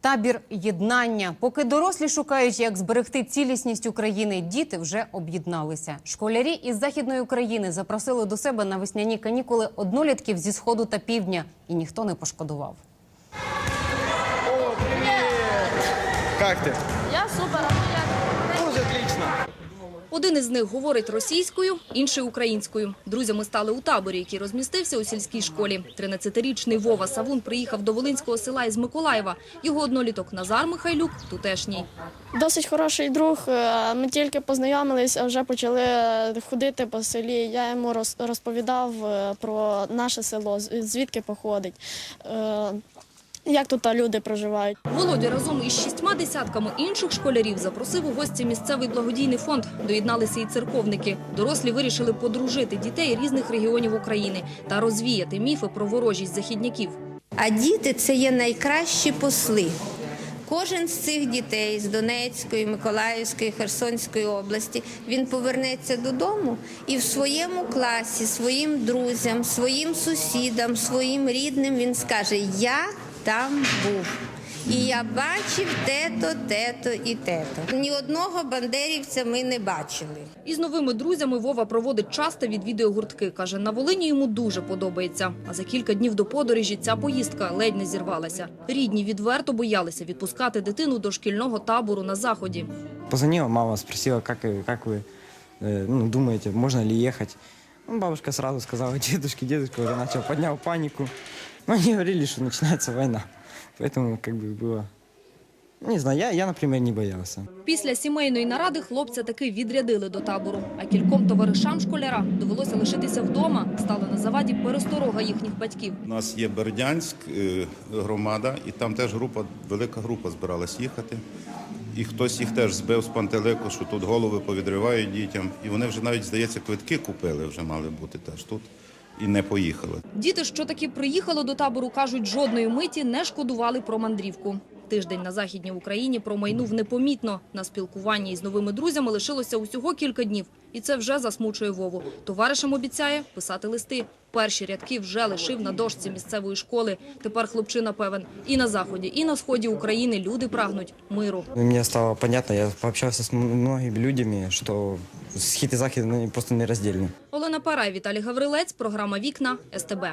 Табір єднання. Поки дорослі шукають, як зберегти цілісність України, діти вже об'єдналися. Школярі із західної України запросили до себе на весняні канікули однолітків зі сходу та півдня, і ніхто не пошкодував. О, привіт! Як супер, Один із них говорить російською, інший українською. Друзями стали у таборі, який розмістився у сільській школі. 13-річний Вова Савун приїхав до Волинського села із Миколаєва. Його одноліток Назар Михайлюк тутешній. Досить хороший друг. Е, Ми тільки познайомились, а вже почали е, ходити по селі. Я йому роз- розповідав е, про наше село, звідки походить, як тут люди проживають. Володя разом із шістьма десятками інших школярів запросив у гості місцевий благодійний фонд. Доєдналися і церковники. Дорослі вирішили подружити дітей різних регіонів України та розвіяти міфи про ворожість західняків. А діти це є найкращі посли. Кожен з цих дітей з Донецької, Миколаївської, Херсонської області він повернеться додому і в своєму класі, своїм друзям, своїм сусідам, своїм рідним він скаже: Я там був. І я бачив те-то, те-то і те-то. Ні одного бандерівця ми не бачили. Із новими друзями Вова проводить часто відвідує гуртки. Каже, на Волині йому дуже подобається. А за кілька днів до подорожі ця поїздка ледь не зірвалася. Рідні відверто боялися відпускати дитину до шкільного табору на заході. Позвонила мама, спросила, как, э, как вы э, ну, думаете, можно ли ехать. Ну, бабушка сразу сказала, дедушке, дедушка уже начал, поднял панику. Но они говорили, что начинается война. Поэтому как бы было... Не знаю, я, я, например, не боялся. Після сімейної наради хлопця таки відрядили до табору. А кільком товаришам школяра довелося лишитися вдома. Стала на заваді пересторога їхніх батьків. У нас є Бердянськ, е, громада, і там теж група, велика група збиралась їхати. І хтось їх теж збив з пантелику, що тут голови повідривають дітям. І вони вже навіть, здається, квитки купили, вже мали бути теж тут і не поїхали. Діти, що таки приїхали до табору, кажуть, жодної миті не шкодували про мандрівку. Тиждень на Західній Україні промайнув непомітно. На спілкуванні із новими друзями лишилося усього кілька днів. І це вже засмучує Вову. Товаришам обіцяє писати листи. Перші рядки вже лишив на дошці місцевої школи. Тепер хлопчина певен. І на Заході, і на Сході України люди прагнуть миру. Мне стало понятно, я пообщался с многими людьми, что схід і захід ну, просто нераздельны. Олена Парай, Віталій Гаврилець, програма «Вікна», СТБ.